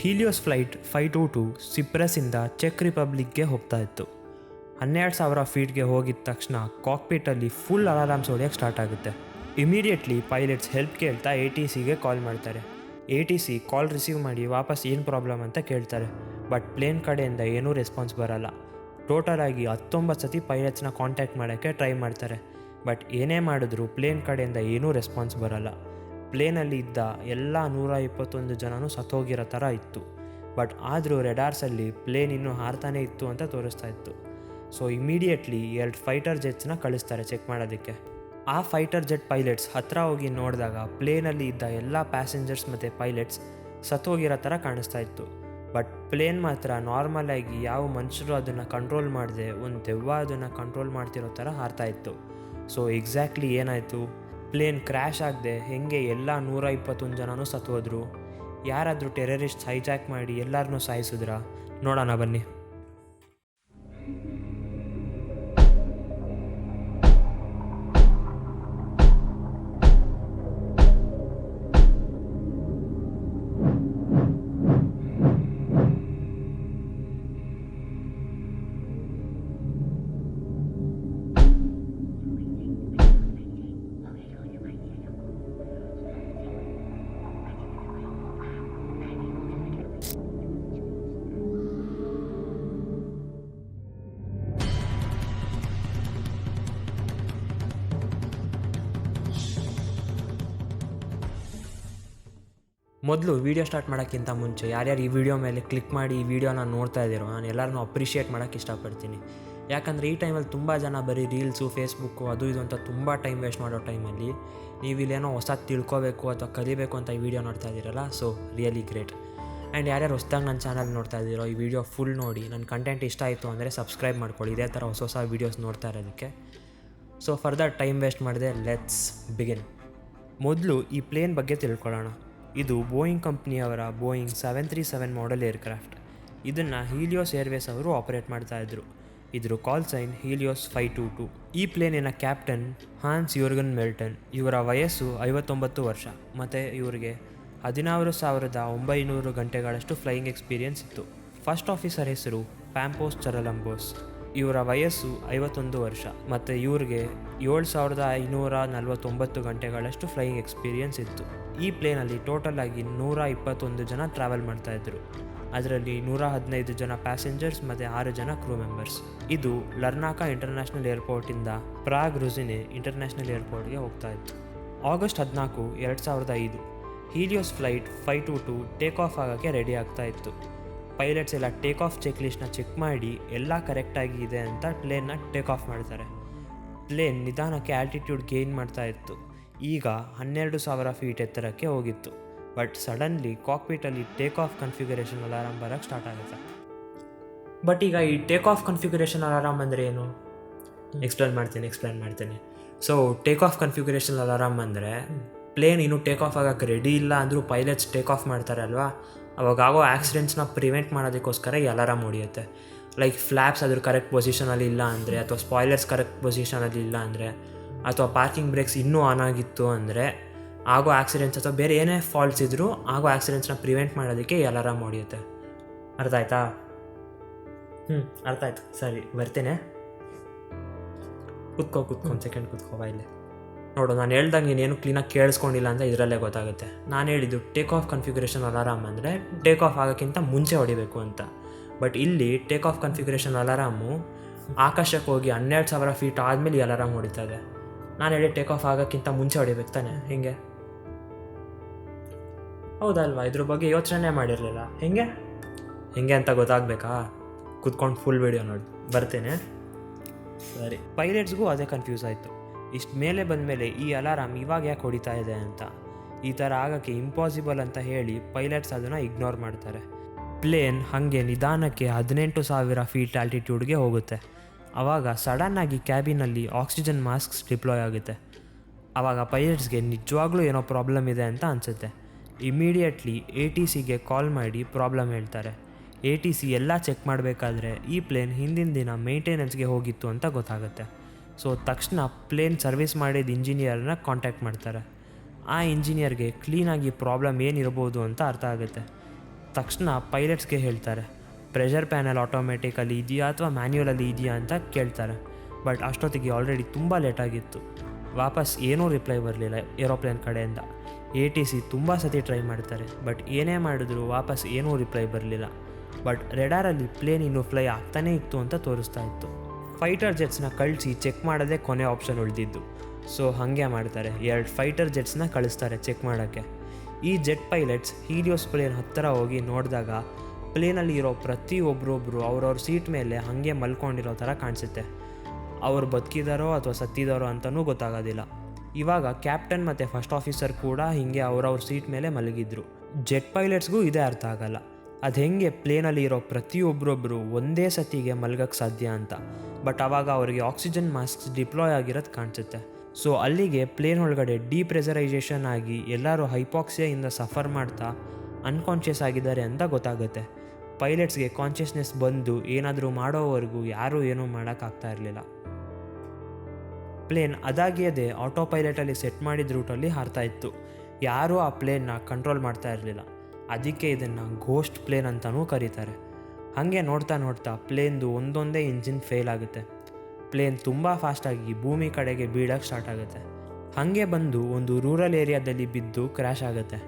Helios flight five two two ಸಿಪ್ರಸ್ಸಿಂದ ಚೆಕ್ ರಿಪಬ್ಲಿಕ್ಗೆ ಹೋಗ್ತಾ ಇತ್ತು. ಹನ್ನೆರಡು ಸಾವಿರ ಫೀಟ್ಗೆ ಹೋಗಿದ ತಕ್ಷಣ ಕಾಕ್ಪಿಟಲ್ಲಿ ಫುಲ್ ಅಲಾರಾಮ್ಸ್ ಹೊಡೆಯೋಕ್ಕೆ ಸ್ಟಾರ್ಟ್ ಆಗುತ್ತೆ. ಇಮಿಡಿಯೇಟ್ಲಿ ಪೈಲಟ್ಸ್ ಹೆಲ್ಪ್ ಕೇಳ್ತಾ ಎ ಟಿ ಸಿಗೆ ಕಾಲ್ ಮಾಡ್ತಾರೆ. A T C call receive ಮಾಡಿ ವಾಪಸ್ ಏನು ಪ್ರಾಬ್ಲಮ್ ಅಂತ ಕೇಳ್ತಾರೆ. ಬಟ್ ಪ್ಲೇನ್ ಕಡೆಯಿಂದ ಏನೂ ರೆಸ್ಪಾನ್ಸ್ ಬರಲ್ಲ. ಟೋಟಲ್ ಆಗಿ ಹತ್ತೊಂಬತ್ತು ಸತಿ ಪೈಲಟ್ಸ್ನ ಕಾಂಟ್ಯಾಕ್ಟ್ ಮಾಡೋಕ್ಕೆ ಟ್ರೈ ಮಾಡ್ತಾರೆ. ಬಟ್ ಏನೇ ಮಾಡಿದ್ರು ಪ್ಲೇನ್ ಕಡೆಯಿಂದ ಏನೂ ರೆಸ್ಪಾನ್ಸ್ ಬರಲ್ಲ. ಪ್ಲೇನಲ್ಲಿ ಇದ್ದ ಎಲ್ಲ ನೂರ ಇಪ್ಪತ್ತೊಂದು ಜನನೂ ಸತ್ತೋಗಿರೋ ಥರ ಇತ್ತು. ಬಟ್ ಆದರೂ ರೆಡಾರ್ಸಲ್ಲಿ ಪ್ಲೇನ್ ಇನ್ನೂ ಹಾರ್ತಾನೆ ಇತ್ತು ಅಂತ ತೋರಿಸ್ತಾ ಇತ್ತು. ಸೊ ಇಮಿಡಿಯೇಟ್ಲಿ ಎರಡು ಫೈಟರ್ ಜೆಟ್ಸ್ನ ಕಳಿಸ್ತಾರೆ ಚೆಕ್ ಮಾಡೋದಕ್ಕೆ. ಆ ಫೈಟರ್ ಜೆಟ್ ಪೈಲಟ್ಸ್ ಹತ್ತಿರ ಹೋಗಿ ನೋಡಿದಾಗ ಪ್ಲೇನಲ್ಲಿ ಇದ್ದ ಎಲ್ಲ ಪ್ಯಾಸೆಂಜರ್ಸ್ ಮತ್ತು ಪೈಲಟ್ಸ್ ಸತ್ತೋಗಿರೋ ಥರ ಕಾಣಿಸ್ತಾ ಇತ್ತು. ಬಟ್ ಪ್ಲೇನ್ ಮಾತ್ರ ನಾರ್ಮಲ್ ಆಗಿ ಯಾವ ಮನುಷ್ಯರು ಅದನ್ನು ಕಂಟ್ರೋಲ್ ಮಾಡಿದೆ, ಒಂದು ದೆವ್ವ ಅದನ್ನು ಕಂಟ್ರೋಲ್ ಮಾಡ್ತಿರೋ ಥರ ಹಾರ್ತಾ ಇತ್ತು. ಸೊ ಎಕ್ಸಾಕ್ಟ್ಲಿ ಏನಾಯಿತು? ಪ್ಲೇನ್ ಕ್ರ್ಯಾಶ್ ಆಗದೆ ಹೆಂಗೆ ಎಲ್ಲ ನೂರ ಇಪ್ಪತ್ತೊಂದು ಜನನೂ ಸತ್ತೋದ್ರು ಯಾರಾದರೂ ಟೆರರಿಸ್ಟ್ ಹೈಜಾಕ್ ಮಾಡಿ ಎಲ್ಲರನ್ನೂ ಸಾಯಿಸಿದ್ರಾ? ನೋಡೋಣ ಬನ್ನಿ. ಮೊದಲು ವೀಡಿಯೋ ಸ್ಟಾರ್ಟ್ ಮಾಡೋಕ್ಕಿಂತ ಮುಂಚೆ ಯಾರ್ಯಾರು ಈ ವಿಡಿಯೋ ಮೇಲೆ ಕ್ಲಿಕ್ ಮಾಡಿ ಈ ವಿಡಿಯೋನ ನೋಡ್ತಾ ಇದ್ದೀರೋ ನಾನು ಎಲ್ಲರನ್ನೂ ಅಪ್ರಿಷಿಯೇಟ್ ಮಾಡೋಕ್ಕೆ ಇಷ್ಟಪಡ್ತೀನಿ. ಯಾಕಂದರೆ ಈ ಟೈಮಲ್ಲಿ ತುಂಬ ಜನ ಬರೀ ರೀಲ್ಸು ಫೇಸ್ಬುಕ್ಕು ಅದು ಇದು ಅಂತ ತುಂಬ ಟೈಮ್ ವೇಸ್ಟ್ ಮಾಡೋ ಟೈಮಲ್ಲಿ ನೀವು ಇಲ್ಲೇನೋ ಹೊಸ ತಿಳ್ಕೊಬೇಕು ಅಥವಾ ಕಲಿಬೇಕು ಅಂತ ಈ ವಿಡಿಯೋ ನೋಡ್ತಾ ಇದ್ದೀರಲ್ಲ ಸೊ ರಿಯಲಿ ಗ್ರೇಟ್ ಆ್ಯಂಡ್ ಯಾರ್ಯಾರು ಹೊಸ್ದಾಗ ನನ್ನ ಚಾನಲ್ ನೋಡ್ತಾ ಇದ್ದೀರೋ ಈ ವಿಡಿಯೋ ಫುಲ್ ನೋಡಿ ನನ್ನ ಕಂಟೆಂಟ್ ಇಷ್ಟ ಆಯಿತು ಅಂದರೆ ಸಬ್ಸ್ಕ್ರೈಬ್ ಮಾಡ್ಕೊಳ್ಳಿ, ಇದೇ ಥರ ಹೊಸ ಹೊಸ ವೀಡಿಯೋಸ್ ನೋಡ್ತಾ ಇರೋದಕ್ಕೆ. ಸೊ ಫರ್ದರ್ ಟೈಮ್ ವೇಸ್ಟ್ ಮಾಡಿದೆ ಲೆಟ್ಸ್ ಬಿಗಿನ್ ಮೊದಲು ಈ ಪ್ಲೇನ್ ಬಗ್ಗೆ ತಿಳ್ಕೊಳ್ಳೋಣ. ಇದು Boeing ಕಂಪ್ನಿಯವರ Boeing seven three seven model aircraft ಇದನ್ನು ಹೀಲಿಯೋಸ್ ಏರ್ವೇಸ್ ಅವರು ಆಪರೇಟ್ ಮಾಡ್ತಾ ಇದ್ರು. ಇದ್ರ call sign Helios five two two ಈ ಪ್ಲೇನಿನ ಕ್ಯಾಪ್ಟನ್ ಹಾನ್ಸ್ ಯೋರ್ಗನ್ ಮೆಲ್ಟನ್ ಇವರ ವಯಸ್ಸು ಐವತ್ತೊಂಬತ್ತು ವರ್ಷ. ಮತ್ತು ಇವರಿಗೆ ಹದಿನಾರು ಸಾವಿರದ ಒಂಬೈನೂರು ಗಂಟೆಗಳಷ್ಟು ಫ್ಲೈಯಿಂಗ್ ಎಕ್ಸ್ಪೀರಿಯನ್ಸ್ ಇತ್ತು. ಫಸ್ಟ್ ಆಫೀಸರ್ ಹೆಸರು ಪ್ಯಾಂಪೋಸ್ ಚರಲಂಬೋಸ್ ಇವರ ವಯಸ್ಸು ಐವತ್ತೊಂದು ವರ್ಷ ಮತ್ತು ಇವ್ರಿಗೆ ಏಳು ಸಾವಿರದ ಐನೂರ ನಲವತ್ತೊಂಬತ್ತು ಗಂಟೆಗಳಷ್ಟು ಫ್ಲೈಯಿಂಗ್ ಎಕ್ಸ್ಪೀರಿಯನ್ಸ್ ಇತ್ತು. ಈ ಪ್ಲೇನಲ್ಲಿ ಟೋಟಲ್ ಆಗಿ ನೂರ ಇಪ್ಪತ್ತೊಂದು ಜನ ಟ್ರಾವೆಲ್ ಮಾಡ್ತಾಯಿದ್ರು ಅದರಲ್ಲಿ ನೂರ ಹದಿನೈದು ಜನ ಪ್ಯಾಸೆಂಜರ್ಸ್ ಮತ್ತು ಆರು ಜನ ಕ್ರೂ ಮೆಂಬರ್ಸ್ ಇದು ಲರ್ನಾಕಾ ಇಂಟರ್ನ್ಯಾಷನಲ್ ಏರ್ಪೋರ್ಟಿಂದ ಪ್ರಾಗ್ ರುಜಿನೆ ಇಂಟರ್ನ್ಯಾಷನಲ್ ಏರ್ಪೋರ್ಟ್ಗೆ ಹೋಗ್ತಾ ಇತ್ತು. ಆಗಸ್ಟ್ ಹದಿನಾಲ್ಕು, ಎರಡು ಸಾವಿರದ ಐದು Helios flight five two two take off ಆಗೋಕ್ಕೆ ರೆಡಿ ಆಗ್ತಾ ಇತ್ತು. ಪೈಲಟ್ಸ್ ಎಲ್ಲ ಟೇಕ್ ಆಫ್ ಚೆಕ್ ಲಿಸ್ಟ್ನ ಚೆಕ್ ಮಾಡಿ ಎಲ್ಲ ಕರೆಕ್ಟಾಗಿ ಇದೆ ಅಂತ ಪ್ಲೇನ್ನ ಟೇಕ್ ಆಫ್ ಮಾಡ್ತಾರೆ. ಪ್ಲೇನ್ ನಿಧಾನಕ್ಕೆ ಆಲ್ಟಿಟ್ಯೂಡ್ ಗೇನ್ ಮಾಡ್ತಾ ಇತ್ತು. ಈಗ ಹನ್ನೆರಡು ಸಾವಿರ ಫೀಟ್ ಎತ್ತರಕ್ಕೆ ಹೋಗಿತ್ತು. ಬಟ್ ಸಡನ್ಲಿ ಕಾಕ್ಪಿಟಲ್ಲಿ ಟೇಕ್ ಆಫ್ ಕನ್ಫಿಗರೇಷನ್ ಅಲಾರಾಮ್ ಬರೋಕ್ಕೆ ಸ್ಟಾರ್ಟ್ ಆಗುತ್ತೆ. ಬಟ್ ಈಗ ಈ ಟೇಕ್ ಆಫ್ ಕನ್ಫಿಗರೇಷನ್ ಅಲಾರಾಮ್ ಅಂದರೆ ಏನು? ಎಕ್ಸ್ಪ್ಲೇನ್ ಮಾಡ್ತೀನಿ ಎಕ್ಸ್ಪ್ಲೇನ್ ಮಾಡ್ತೀನಿ. So take off configuration alarm ಅಂದರೆ ಪ್ಲೇನ್ ಇನ್ನೂ ಟೇಕ್ ಆಫ್ ಆಗೋಕ್ಕೆ ರೆಡಿ ಇಲ್ಲ ಅಂದರೂ ಪೈಲಟ್ಸ್ ಟೇಕ್ ಆಫ್ ಮಾಡ್ತಾರೆ ಅಲ್ವಾ ಅವಾಗ ಆಗೋ ಆಕ್ಸಿಡೆಂಟ್ಸ್ನ ಪ್ರಿವೆಂಟ್ ಮಾಡೋದಕ್ಕೋಸ್ಕರ ಈ ಅಲಾರಾಮ್ ಹೊಡಿಯುತ್ತೆ. ಲೈಕ್ ಫ್ಲ್ಯಾಪ್ಸ್ ಅದ್ರ ಕರೆಕ್ಟ್ ಪೊಸಿಷನಲ್ಲಿ ಇಲ್ಲ ಅಂದರೆ, ಅಥವಾ ಸ್ಪಾಯ್ಲರ್ಸ್ ಕರೆಕ್ಟ್ ಪೊಸಿಷನಲ್ಲಿ ಇಲ್ಲ ಅಂದರೆ, ಅಥವಾ ಪಾರ್ಕಿಂಗ್ ಬ್ರೇಕ್ಸ್ ಇನ್ನೂ ಆನ್ ಆಗಿತ್ತು ಅಂದರೆ, ಆಗೋ ಆಕ್ಸಿಡೆಂಟ್ಸ್ ಅಥವಾ ಬೇರೆ ಏನೇ ಫಾಲ್ಟ್ಸ್ ಇದ್ದರೂ ಆಗೋ ಆಕ್ಸಿಡೆಂಟ್ಸ್ನ ಪ್ರಿವೆಂಟ್ ಮಾಡೋದಕ್ಕೆ ಈ ಅಲಾರಾಮ್ ಹೊಡಿಯುತ್ತೆ. ಅರ್ಥ ಆಯ್ತಾ? ಹ್ಞೂ ಅರ್ಥ ಆಯ್ತು. ಸರಿ, ಬರ್ತೇನೆ. ಕುತ್ಕೋ, ಕುತ್ಕೊ, ಒಂದು ಸೆಕೆಂಡ್ ಕುತ್ಕೋ ಇಲ್ಲಿ. ನೋಡು, ನಾನು ಹೇಳ್ದಂಗೆ ನೀನೇನು ಕ್ಲೀನಾಗಿ ಕೇಳಿಸ್ಕೊಂಡಿಲ್ಲ ಅಂತ ಇದರಲ್ಲೇ ಗೊತ್ತಾಗುತ್ತೆ. ನಾನು ಹೇಳಿದ್ದು ಟೇಕ್ ಆಫ್ ಕನ್ಫಿಗರೇಷನ್ ಅಲಾರಾಮ್ ಅಂದರೆ ಟೇಕ್ ಆಫ್ ಆಗೋಕ್ಕಿಂತ ಮುಂಚೆ ಹೊಡಿಬೇಕು ಅಂತ. ಬಟ್ ಇಲ್ಲಿ ಟೇಕ್ ಆಫ್ ಕನ್ಫಿಗರೇಷನ್ ಅಲಾರಾಮು ಆಕಾಶಕ್ಕೆ ಹೋಗಿ ಹನ್ನೆರಡು ಸಾವಿರ ಫೀಟ್ ಆದಮೇಲೆ ಈ ಅಲಾರಾಮ್ ಹೊಡಿತಾ ಇದೆ ನಾನು ಹೇಳಿ ಟೇಕ್ ಆಫ್ ಆಗೋಕ್ಕಿಂತ ಮುಂಚೆ ಹೊಡಿಬೇಕು ತಾನೆ, ಹಿಂಗೆ? ಹೌದಲ್ವಾ? ಇದ್ರ ಬಗ್ಗೆ ಯೋಚನೆ ಮಾಡಿರಲಿಲ್ಲ, ಹೆಂಗೆ? ಹೆಂಗೆ ಅಂತ ಗೊತ್ತಾಗಬೇಕಾ? ಕುತ್ಕೊಂಡು ಫುಲ್ ವಿಡಿಯೋ ನೋಡಿ, ಬರ್ತೇನೆ. ಸರಿ. ಪೈಲಟ್ಸ್ಗೂ ಅದೇ ಕನ್ಫ್ಯೂಸ್ ಆಯಿತು. ಇಷ್ಟು ಮೇಲೆ ಬಂದಮೇಲೆ ಈ ಅಲಾರಾಮ್ ಇವಾಗ ಯಾಕೆ ಹೊಡಿತಾ ಇದೆ ಅಂತ. ಈ ಥರ ಆಗೋಕ್ಕೆ ಇಂಪಾಸಿಬಲ್ ಅಂತ ಹೇಳಿ ಪೈಲಟ್ಸ್ ಅದನ್ನು ಇಗ್ನೋರ್ ಮಾಡ್ತಾರೆ. ಪ್ಲೇನ್ ಹಾಗೆ ನಿಧಾನಕ್ಕೆ ಹದಿನೆಂಟು ಸಾವಿರ ಫೀಟ್ ಆಲ್ಟಿಟ್ಯೂಡ್ಗೆ ಹೋಗುತ್ತೆ. ಆವಾಗ ಸಡನ್ನಾಗಿ ಕ್ಯಾಬಿನಲ್ಲಿ ಆಕ್ಸಿಜನ್ ಮಾಸ್ಕ್ಸ್ ಡಿಪ್ಲಾಯ್ ಆಗುತ್ತೆ. ಆವಾಗ ಪೈಲಟ್ಸ್ಗೆ ನಿಜವಾಗ್ಲೂ ಏನೋ ಪ್ರಾಬ್ಲಮ್ ಇದೆ ಅಂತ ಅನಿಸುತ್ತೆ. ಇಮಿಡಿಯೇಟ್ಲಿ ಎ ಟಿ ಸಿಗೆ ಕಾಲ್ ಮಾಡಿ ಪ್ರಾಬ್ಲಮ್ ಹೇಳ್ತಾರೆ. ಎ ಟಿ ಸಿ ಎಲ್ಲ ಚೆಕ್ ಮಾಡಬೇಕಾದ್ರೆ ಈ ಪ್ಲೇನ್ ಹಿಂದಿನ ದಿನ ಮೇಂಟೆನೆನ್ಸ್ಗೆ ಹೋಗಿತ್ತು ಅಂತ ಗೊತ್ತಾಗುತ್ತೆ. ಸೊ ತಕ್ಷಣ ಪ್ಲೇನ್ ಸರ್ವಿಸ್ ಮಾಡಿದ ಇಂಜಿನಿಯರ್ನ ಕಾಂಟ್ಯಾಕ್ಟ್ ಮಾಡ್ತಾರೆ. ಆ ಇಂಜಿನಿಯರ್ಗೆ ಕ್ಲೀನಾಗಿ ಪ್ರಾಬ್ಲಮ್ ಏನಿರ್ಬೋದು ಅಂತ ಅರ್ಥ ಆಗುತ್ತೆ. ತಕ್ಷಣ ಪೈಲಟ್ಸ್ಗೆ ಹೇಳ್ತಾರೆ ಪ್ರೆಷರ್ ಪ್ಯಾನಲ್ ಆಟೋಮೆಟಿಕಲ್ಲಿ ಇದೆಯಾ ಅಥವಾ ಮ್ಯಾನ್ಯುಯಲಲ್ಲಿ ಇದೆಯಾ ಅಂತ ಕೇಳ್ತಾರೆ. ಬಟ್ ಅಷ್ಟೊತ್ತಿಗೆ ಆಲ್ರೆಡಿ ತುಂಬ ಲೇಟಾಗಿತ್ತು ವಾಪಸ್ ಏನೂ ರಿಪ್ಲೈ ಬರಲಿಲ್ಲ ಏರೋಪ್ಲೇನ್ ಕಡೆಯಿಂದ. ಎ ಟಿ ಸಿ ತುಂಬ ಸತಿ ಟ್ರೈ ಮಾಡ್ತಾರೆ. ಬಟ್ ಏನೇ ಮಾಡಿದ್ರು ವಾಪಸ್ ಏನೂ ರಿಪ್ಲೈ ಬರಲಿಲ್ಲ. ಬಟ್ ರೆಡಾರಲ್ಲಿ ಪ್ಲೇನ್ ಇನ್ನೂ ಫ್ಲೈ ಆಗ್ತಾನೇ ಇತ್ತು ಅಂತ ತೋರಿಸ್ತಾ ಇತ್ತು. ಫೈಟರ್ ಜೆಟ್ಸ್ನ ಕಳಿಸಿ ಚೆಕ್ ಮಾಡೋದೇ ಕೊನೆ ಆಪ್ಷನ್ ಉಳಿದಿದ್ದು. ಸೊ ಹಾಗೆ ಮಾಡ್ತಾರೆ. ಎರಡು ಫೈಟರ್ ಜೆಟ್ಸ್ನ ಕಳಿಸ್ತಾರೆ ಚೆಕ್ ಮಾಡೋಕ್ಕೆ. ಈ ಜೆಟ್ ಪೈಲಟ್ಸ್ ಹೀಲಿಯೋಸ್ ಪ್ಲೇನ್ ಹತ್ತಿರ ಹೋಗಿ ನೋಡಿದಾಗ ಪ್ಲೇನಲ್ಲಿ ಇರೋ ಪ್ರತಿಯೊಬ್ಬರೊಬ್ಬರು ಅವ್ರವ್ರ ಸೀಟ್ ಮೇಲೆ ಹಾಗೆ ಮಲ್ಕೊಂಡಿರೋ ಥರ ಕಾಣಿಸುತ್ತೆ. ಅವ್ರು ಬದುಕಿದಾರೋ ಅಥವಾ ಸತ್ತಿದಾರೋ ಅಂತಲೂ ಗೊತ್ತಾಗೋದಿಲ್ಲ. ಇವಾಗ ಕ್ಯಾಪ್ಟನ್ ಮತ್ತು ಫಸ್ಟ್ ಆಫೀಸರ್ ಕೂಡ ಹೀಗೆ ಅವ್ರವ್ರ ಸೀಟ್ ಮೇಲೆ ಮಲಗಿದ್ರು. ಜೆಟ್ ಪೈಲಟ್ಸ್ಗೂ ಇದೇ ಅರ್ಥ ಆಗಲ್ಲ. ಅದು ಹೆಂಗೆ ಪ್ಲೇನಲ್ಲಿ ಇರೋ ಪ್ರತಿಯೊಬ್ಬರೊಬ್ಬರು ಒಂದೇ ಸತಿಗೆ ಮಲ್ಗಕ್ಕೆ ಸಾಧ್ಯ ಅಂತ. ಬಟ್ ಆವಾಗ ಅವರಿಗೆ ಆಕ್ಸಿಜನ್ ಮಾಸ್ಕ್ ಡಿಪ್ಲಾಯ್ ಆಗಿರೋದು ಕಾಣಿಸುತ್ತೆ. ಸೊ ಅಲ್ಲಿಗೆ ಪ್ಲೇನ್ ಒಳಗಡೆ ಡಿಪ್ರೆಸರೈಸೇಷನ್ ಆಗಿ ಎಲ್ಲರೂ ಹೈಪಾಕ್ಸಿಯಿಂದ ಸಫರ್ ಮಾಡ್ತಾ ಅನ್ಕಾನ್ಷಿಯಸ್ ಆಗಿದ್ದಾರೆ ಅಂತ ಗೊತ್ತಾಗುತ್ತೆ. ಪೈಲಟ್ಸ್ಗೆ ಕಾನ್ಷಿಯಸ್ನೆಸ್ ಬಂದು ಏನಾದರೂ ಮಾಡೋವರೆಗೂ ಯಾರೂ ಏನೂ ಮಾಡೋಕ್ಕಾಗ್ತಾ ಇರಲಿಲ್ಲ. ಪ್ಲೇನ್ ಅದಾಗಿಯದೇ ಆಟೋ ಪೈಲಟಲ್ಲಿ ಸೆಟ್ ಮಾಡಿದ ರೂಟಲ್ಲಿ ಹಾರ್ತಾ ಇತ್ತು. ಯಾರೂ ಆ ಪ್ಲೇನ್ನ ಕಂಟ್ರೋಲ್ ಮಾಡ್ತಾ ಇರಲಿಲ್ಲ. ಅದಕ್ಕೆ ಇದನ್ನು ಘೋಸ್ಟ್ ಪ್ಲೇನ್ ಅಂತಲೂ ಕರೀತಾರೆ. ಹಾಗೆ ನೋಡ್ತಾ ನೋಡ್ತಾ ಪ್ಲೇನ್ದು ಒಂದೊಂದೇ ಇಂಜಿನ್ ಫೇಲ್ ಆಗುತ್ತೆ. ಪ್ಲೇನ್ ತುಂಬ ಫಾಸ್ಟಾಗಿ ಭೂಮಿ ಕಡೆಗೆ ಬೀಳೋಕ್ಕೆ ಸ್ಟಾರ್ಟ್ ಆಗುತ್ತೆ. ಹಾಗೆ ಬಂದು ಒಂದು ರೂರಲ್ ಏರಿಯಾದಲ್ಲಿ ಬಿದ್ದು ಕ್ರ್ಯಾಶ್ ಆಗುತ್ತೆ.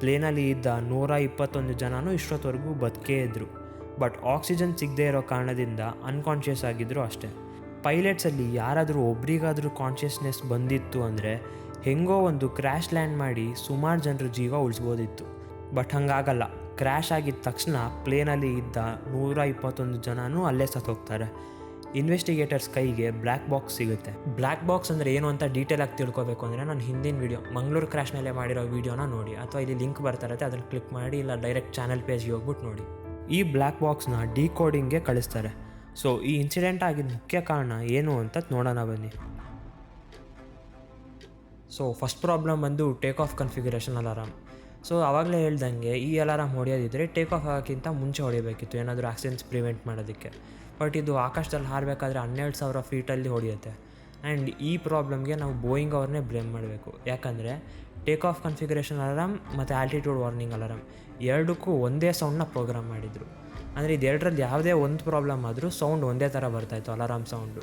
ಪ್ಲೇನಲ್ಲಿ ಇದ್ದ ನೂರ ಇಪ್ಪತ್ತೊಂದು ಜನನೂ ಇಷ್ಟೊತ್ತವರೆಗೂ ಬದುಕೇ ಇದ್ದರು ಬಟ್ ಆಕ್ಸಿಜನ್ ಸಿಗದೇ ಇರೋ ಕಾರಣದಿಂದ ಅನ್ಕಾನ್ಷಿಯಸ್ ಆಗಿದ್ದರು ಅಷ್ಟೇ. ಪೈಲಟ್ಸಲ್ಲಿ ಯಾರಾದರೂ ಒಬ್ರಿಗಾದರೂ ಕಾನ್ಷಿಯಸ್ನೆಸ್ ಬಂದಿತ್ತು ಅಂದರೆ ಹೆಂಗೋ ಒಂದು ಕ್ರ್ಯಾಶ್ ಲ್ಯಾಂಡ್ ಮಾಡಿ ಸುಮಾರು ಜನರ ಜೀವ ಉಳಿಸ್ಬೋದಿತ್ತು. ಬಟ್ ಹಂಗಾಗಲ್ಲ. ಕ್ರ್ಯಾಶ್ ಆಗಿದ ತಕ್ಷಣ ಪ್ಲೇನಲ್ಲಿ ಇದ್ದ ನೂರ ಇಪ್ಪತ್ತೊಂದು ಜನನೂ ಅಲ್ಲೇ ಸತ್ತೋಗ್ತಾರೆ ಇನ್ವೆಸ್ಟಿಗೇಟರ್ಸ್ ಕೈಗೆ ಬ್ಲ್ಯಾಕ್ ಬಾಕ್ಸ್ ಸಿಗುತ್ತೆ. ಬ್ಲ್ಯಾಕ್ ಬಾಕ್ಸ್ ಅಂದರೆ ಏನು ಅಂತ ಡೀಟೇಲ್ ಆಗಿ ತಿಳ್ಕೊಬೇಕು ಅಂದರೆ ನಾನು ಹಿಂದಿನ ವೀಡಿಯೋ ಮಂಗಳೂರು ಕ್ರ್ಯಾಶ್ನಲ್ಲೇ ಮಾಡಿರೋ ವೀಡಿಯೋನ ನೋಡಿ. ಅಥವಾ ಇಲ್ಲಿ ಲಿಂಕ್ ಬರ್ತಾ ಇರುತ್ತೆ ಅದನ್ನು ಕ್ಲಿಕ್ ಮಾಡಿ ಇಲ್ಲ ಡೈರೆಕ್ಟ್ ಚಾನಲ್ ಪೇಜ್ಗೆ ಹೋಗ್ಬಿಟ್ಟು ನೋಡಿ. ಈ ಬ್ಲ್ಯಾಕ್ ಬಾಕ್ಸ್ನ ಡಿಕೋಡಿಂಗ್ಗೆ ಕಳಿಸ್ತಾರೆ. ಸೊ ಈ ಇನ್ಸಿಡೆಂಟ್ ಆಗಿದ್ದ ಮುಖ್ಯ ಕಾರಣ ಏನು ಅಂತ ನೋಡೋಣ ಬನ್ನಿ. ಸೊ ಫಸ್ಟ್ ಪ್ರಾಬ್ಲಮ್ ಬಂದು take off configuration alarm so ಆವಾಗಲೇ ಹೇಳ್ದಂಗೆ ಈ ಅಲಾರಾಮ್ ಹೊಡೆಯೋದಿದ್ರೆ ಟೇಕ್ ಆಫ್ ಆಗೋಕ್ಕಿಂತ ಮುಂಚೆ ಹೊಡಿಬೇಕಿತ್ತು, ಏನಾದರೂ ಆಕ್ಸಿಡೆಂಟ್ಸ್ ಪ್ರಿವೆಂಟ್ ಮಾಡೋದಕ್ಕೆ. ಬಟ್ ಇದು ಆಕಾಶದಲ್ಲಿ ಹಾರಬೇಕಾದ್ರೆ ಹನ್ನೆರಡು ಸಾವಿರ ಫೀಟಲ್ಲಿ ಹೊಡೆಯುತ್ತೆ. ಆ್ಯಂಡ್ ಈ ಪ್ರಾಬ್ಲಮ್ಗೆ ನಾವು ಬೋಯಿಂಗ್ ಅವ್ರನ್ನೇ ಬ್ಲೇಮ್ ಮಾಡಬೇಕು. ಯಾಕಂದರೆ ಟೇಕ್ ಆಫ್ ಕನ್ಫಿಗರೇಷನ್ ಅಲಾರಾಮ್ ಮತ್ತು ಆಲ್ಟಿಟ್ಯೂಡ್ ವಾರ್ನಿಂಗ್ ಅಲಾರಾಮ್ ಎರಡಕ್ಕೂ ಒಂದೇ ಸೌಂಡನ್ನ ಪ್ರೋಗ್ರಾಮ್ ಮಾಡಿದರು. ಅಂದರೆ ಇದೆರಡರಲ್ಲಿ ಯಾವುದೇ ಒಂದು ಪ್ರಾಬ್ಲಮ್ ಆದರೂ ಸೌಂಡ್ ಒಂದೇ ಥರ ಬರ್ತಾಯಿತ್ತು alarm sound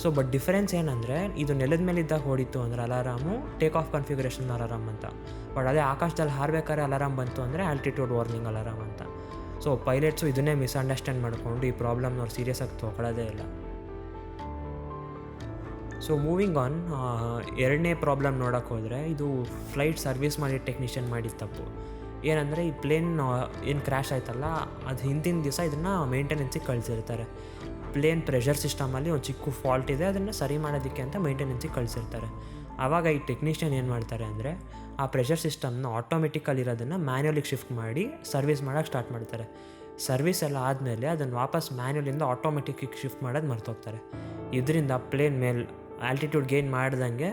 so but difference ಏನಂದರೆ, ಇದು ನೆಲದ ಮೇಲೆ ಇದ್ದಾಗ ಹೊಡಿತು ಅಂದರೆ alarm take off configuration alarm ಅಂತ. ಬಟ್ ಅದೇ ಆಕಾಶದಲ್ಲಿ ಹಾರಬೇಕಾದ್ರೆ ಅಲಾರಾಮ್ ಬಂತು ಅಂದರೆ ಆಲ್ಟಿಟ್ಯೂಡ್ ವಾರ್ನಿಂಗ್ ಅಲಾರಾಮ್ ಅಂತ. ಸೊ ಪೈಲಟ್ಸು ಇದನ್ನೇ ಮಿಸ್ಅಂಡರ್ಸ್ಟ್ಯಾಂಡ್ ಮಾಡಿಕೊಂಡು ಈ ಪ್ರಾಬ್ಲಮ್ನ ಅವ್ರು ಸೀರಿಯಸ್ ಆಗಿ ತೊಗೊಳ್ಳೋದೇ ಇಲ್ಲ. ಸೊ ಮೂವಿಂಗ್ ಆನ್ ಎರಡನೇ ಪ್ರಾಬ್ಲಮ್ ನೋಡೋಕೆ ಹೋದರೆ ಇದು ಫ್ಲೈಟ್ ಸರ್ವಿಸ್ ಮಾಡಿ ಟೆಕ್ನಿಷಿಯನ್ ಮಾಡಿದ ತಪ್ಪು. ಏನಂದರೆ ಈ ಪ್ಲೇನ್ ಏನು ಕ್ರ್ಯಾಶ್ ಆಯ್ತಲ್ಲ, ಅದು ಹಿಂದಿನ ದಿವಸ ಇದನ್ನು ಮೇಂಟೆನೆನ್ಸಿಗೆ ಕಳಿಸಿರ್ತಾರೆ. ಪ್ಲೇನ್ ಪ್ರೆಷರ್ ಸಿಸ್ಟಮಲ್ಲಿ ಒಂದು ಚಿಕ್ಕ ಫಾಲ್ಟ್ ಇದೆ, ಅದನ್ನು ಸರಿ ಮಾಡೋದಕ್ಕೆ ಅಂತ ಮೇಂಟೆನೆನ್ಸಿಗೆ ಕಳಿಸಿರ್ತಾರೆ. ಆವಾಗ ಈ ಟೆಕ್ನಿಷಿಯನ್ ಏನು ಮಾಡ್ತಾರೆ ಅಂದರೆ, ಆ ಪ್ರೆಷರ್ ಸಿಸ್ಟಮ್ನ ಆಟೋಮೆಟಿಕಲ್ಲಿ ಇರೋದನ್ನು ಮ್ಯಾನ್ಯಲಿಗೆ ಶಿಫ್ಟ್ ಮಾಡಿ ಸರ್ವಿಸ್ ಮಾಡೋಕ್ಕೆ ಸ್ಟಾರ್ಟ್ ಮಾಡ್ತಾರೆ. ಸರ್ವಿಸ್ ಎಲ್ಲ ಆದಮೇಲೆ ಅದನ್ನು ವಾಪಸ್ ಮ್ಯಾನ್ಯಲಿಂದ ಆಟೋಮೆಟಿಕ್ಕಿಗೆ ಶಿಫ್ಟ್ ಮಾಡೋದು ಮರ್ತೋಗ್ತಾರೆ. ಇದರಿಂದ ಪ್ಲೇನ್ ಮೇಲೆ ಆಲ್ಟಿಟ್ಯೂಡ್ ಗೇನ್ ಮಾಡ್ದಂಗೆ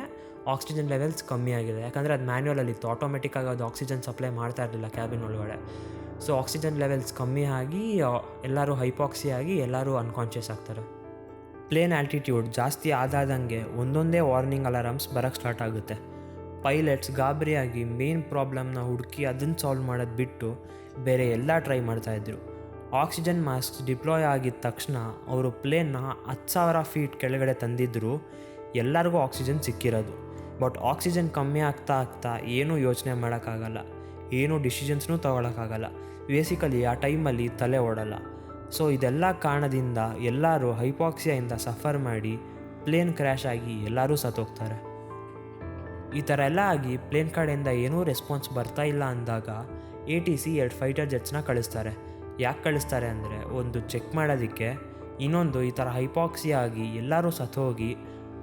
ಆಕ್ಸಿಜನ್ ಲೆವೆಲ್ಸ್ ಕಮ್ಮಿ ಆಗಿದೆ. ಯಾಕಂದರೆ ಅದು ಮ್ಯಾನ್ಯಲಲ್ಲಿ ಇತ್ತು. ಆಟೋಮೆಟಿಕ್ಕಾಗಿ ಅದು ಆಕ್ಸಿಜನ್ ಸಪ್ಲೈ ಮಾಡ್ತಾ ಇರಲಿಲ್ಲ ಕ್ಯಾಬಿನ್ ಒಳಗಡೆ. ಸೊ ಆಕ್ಸಿಜನ್ ಲೆವೆಲ್ಸ್ ಕಮ್ಮಿ ಆಗಿ, ಎಲ್ಲರೂ ಹೈಪಾಕ್ಸಿ ಆಗಿ ಎಲ್ಲರೂ ಅನ್ಕಾನ್ಷಿಯಸ್ ಆಗ್ತಾರೆ. ಪ್ಲೇನ್ ಆಲ್ಟಿಟ್ಯೂಡ್ ಜಾಸ್ತಿ ಆದಾದಂಗೆ ಒಂದೊಂದೇ ವಾರ್ನಿಂಗ್ ಅಲಾರಮ್ಸ್ ಬರೋಕ್ಕೆ ಸ್ಟಾರ್ಟ್ ಆಗುತ್ತೆ. ಪೈಲಟ್ಸ್ ಗಾಬರಿಯಾಗಿ ಮೇನ್ ಪ್ರಾಬ್ಲಮ್ನ ಹುಡುಕಿ ಅದನ್ನು ಸಾಲ್ವ್ ಮಾಡೋದು ಬಿಟ್ಟು ಬೇರೆ ಎಲ್ಲ ಟ್ರೈ ಮಾಡ್ತಾಯಿದ್ರು ಆಕ್ಸಿಜನ್ ಮಾಸ್ಕ್ ಡಿಪ್ಲಾಯ್ ಆಗಿದ ತಕ್ಷಣ ಅವರು ಪ್ಲೇನ್ನ ಹತ್ತು ಸಾವಿರ ಫೀಟ್ ಕೆಳಗಡೆ ತಂದಿದ್ದರು ಎಲ್ಲರಿಗೂ ಆಕ್ಸಿಜನ್ ಸಿಕ್ಕಿರೋದು. ಬಟ್ ಆಕ್ಸಿಜನ್ ಕಮ್ಮಿ ಆಗ್ತಾ ಆಗ್ತಾ ಏನೂ ಯೋಚನೆ ಮಾಡೋಕ್ಕಾಗಲ್ಲ ಏನೂ ಡಿಸಿಷನ್ಸ್ನೂ ತೊಗೊಳಕ್ಕಾಗಲ್ಲ. ಬೇಸಿಕಲಿ ಆ ಟೈಮಲ್ಲಿ ತಲೆ ಓಡಲ್ಲ. ಸೊ, ಇದೆಲ್ಲ ಕಾರಣದಿಂದ ಎಲ್ಲರೂ ಹೈಪಾಕ್ಸಿಯಿಂದ ಸಫರ್ ಮಾಡಿ ಪ್ಲೇನ್ ಕ್ರ್ಯಾಶ್ ಆಗಿ ಎಲ್ಲರೂ ಸತ್ತೋಗ್ತಾರೆ. ಈ ಥರ ಎಲ್ಲ ಆಗಿ ಪ್ಲೇನ್ ಕಡೆಯಿಂದ ಏನೂ ರೆಸ್ಪಾನ್ಸ್ ಬರ್ತಾ ಇಲ್ಲ ಅಂದಾಗ ಎ ಟಿ ಸಿ ಎರಡು ಫೈಟರ್ ಜೆಟ್ಸ್ನ ಕಳಿಸ್ತಾರೆ. ಯಾಕೆ ಕಳಿಸ್ತಾರೆ ಅಂದರೆ ಒಂದು ಚೆಕ್ ಮಾಡೋದಕ್ಕೆ ಇನ್ನೊಂದು ಈ ಥರ ಹೈಪಾಕ್ಸಿ ಆಗಿ ಎಲ್ಲರೂ ಸತ್ತೋಗಿ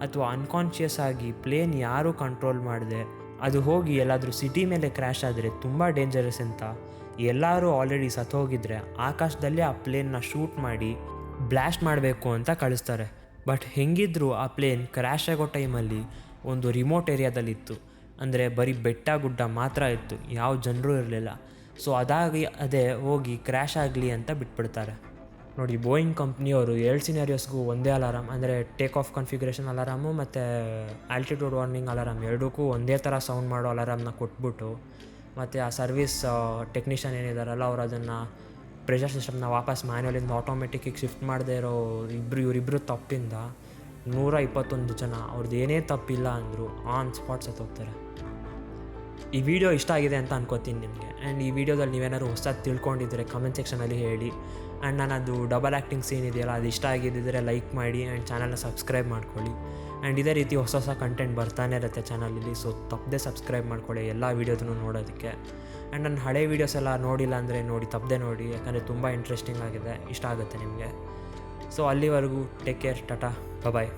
ಅಥವಾ ಅನ್ಕಾನ್ಷಿಯಸ್ ಆಗಿ ಪ್ಲೇನ್ ಯಾರೂ ಕಂಟ್ರೋಲ್ ಮಾಡದೆ ಅದು ಹೋಗಿ ಎಲ್ಲಾದರೂ ಸಿಟಿ ಮೇಲೆ ಕ್ರ್ಯಾಶ್ ಆದರೆ ತುಂಬ ಡೇಂಜರಸ್ ಅಂತ. ಎಲ್ಲರೂ ಆಲ್ರೆಡಿ ಸತ್ತೋಗಿದ್ರೆ ಆಕಾಶದಲ್ಲೇ ಆ ಪ್ಲೇನ್ನ ಶೂಟ್ ಮಾಡಿ ಬ್ಲಾಸ್ಟ್ ಮಾಡಬೇಕು ಅಂತ ಕಳಿಸ್ತಾರೆ. ಬಟ್ ಹೆಂಗಿದ್ರೂ ಆ ಪ್ಲೇನ್ ಕ್ರ್ಯಾಶ್ ಆಗೋ ಟೈಮಲ್ಲಿ ಒಂದು ರಿಮೋಟ್ ಏರಿಯಾದಲ್ಲಿತ್ತು ಅಂದರೆ ಬರೀ ಬೆಟ್ಟ ಗುಡ್ಡ ಮಾತ್ರ ಇತ್ತು. ಯಾವ ಜನರು ಇರಲಿಲ್ಲ. ಸೊ ಅದಾಗಿ ಅದೇ ಹೋಗಿ ಕ್ರ್ಯಾಶ್ ಆಗಲಿ ಅಂತ ಬಿಟ್ಬಿಡ್ತಾರೆ. ನೋಡಿ ಬೋಯಿಂಗ್ ಕಂಪ್ನಿಯವರು ಎರಡು ಸಿನಾರಿಯೋಸ್ಗೂ ಒಂದೇ ಅಲಾರಾಮ್ ಅಂದರೆ ಟೇಕ್ ಆಫ್ ಕಾನ್ಫಿಗರೇಷನ್ ಅಲಾರಾಮು ಮತ್ತು ಆಲ್ಟಿಟ್ಯೂಡ್ ವಾರ್ನಿಂಗ್ ಅಲಾರಾಮ್ ಎರಡಕ್ಕೂ ಒಂದೇ ಥರ ಸೌಂಡ್ ಮಾಡೋ ಅಲಾರಾಮ್ನ ಕೊಟ್ಬಿಟ್ಟು, ಮತ್ತು ಆ ಸರ್ವಿಸ್ ಟೆಕ್ನಿಷಿಯನ್ ಏನಿದಾರಲ್ಲ, ಅವ್ರು ಅದನ್ನು ಪ್ರೆಷರ್ ಸಿಸ್ಟಮ್ನ ವಾಪಸ್ ಮ್ಯಾನ್ಯಲಿಂದ ಆಟೋಮೆಟಿಕ್ಕಿಗೆ ಶಿಫ್ಟ್ ಮಾಡದೇ ಇರೋ ಇಬ್ಬರು ಇವರಿಬ್ಬರು ತಪ್ಪಿಂದ ನೂರ ಇಪ್ಪತ್ತೊಂದು ಜನ ಅವ್ರದ್ದು ಏನೇ ತಪ್ಪಿಲ್ಲ ಅಂದರು ಆನ್ ಸ್ಪಾಟ್ ಸತ್ತೋಗ್ತಾರೆ ಈ ವಿಡಿಯೋ ಇಷ್ಟ ಆಗಿದೆ ಅಂತ ಅನ್ಕೋತೀನಿ ನಿಮಗೆ. ಆ್ಯಂಡ್ ಈ ವಿಡಿಯೋದಲ್ಲಿ ನೀವೇನಾದ್ರು ಹೊಸದಾಗಿ ತಿಳ್ಕೊಂಡಿದ್ರೆ ಕಮೆಂಟ್ ಸೆಕ್ಷನಲ್ಲಿ ಹೇಳಿ. ಆ್ಯಂಡ್ ನಾನು ಡಬಲ್ ಆ್ಯಕ್ಟಿಂಗ್ ಸೀನ್ ಇದೆಯಲ್ಲ, ಅದು ಇಷ್ಟ ಆಗಿದ್ದಿದ್ರೆ ಲೈಕ್ ಮಾಡಿ ಆ್ಯಂಡ್ ಚಾನಲ್ನ ಸಬ್ಸ್ಕ್ರೈಬ್ ಮಾಡ್ಕೊಳ್ಳಿ. ಆ್ಯಂಡ್ ಇದೇ ರೀತಿ ಹೊಸ ಹೊಸ ಕಂಟೆಂಟ್ ಬರ್ತಾನೆ ಇರುತ್ತೆ ಚಾನಲಲ್ಲಿ ಸೊ ತಪ್ಪದೆ ಸಬ್ಸ್ಕ್ರೈಬ್ ಮಾಡ್ಕೊಳ್ಳಿ ಎಲ್ಲ ವೀಡಿಯೋದನ್ನು ನೋಡೋದಕ್ಕೆ. ಆ್ಯಂಡ್ ನನ್ನ ಹಳೆ ವೀಡಿಯೋಸ್ ಎಲ್ಲ ನೋಡಿಲ್ಲ ಅಂದರೆ ನೋಡಿ, ತಪ್ಪದೆ ನೋಡಿ, ಯಾಕಂದರೆ ತುಂಬ ಇಂಟ್ರೆಸ್ಟಿಂಗ್ ಆಗಿದೆ, ಇಷ್ಟ ಆಗುತ್ತೆ ನಿಮಗೆ. ಸೊ ಅಲ್ಲಿವರೆಗೂ ಟೇಕ್ ಕೇರ್ ಟಾಟಾ ಬಾಯ್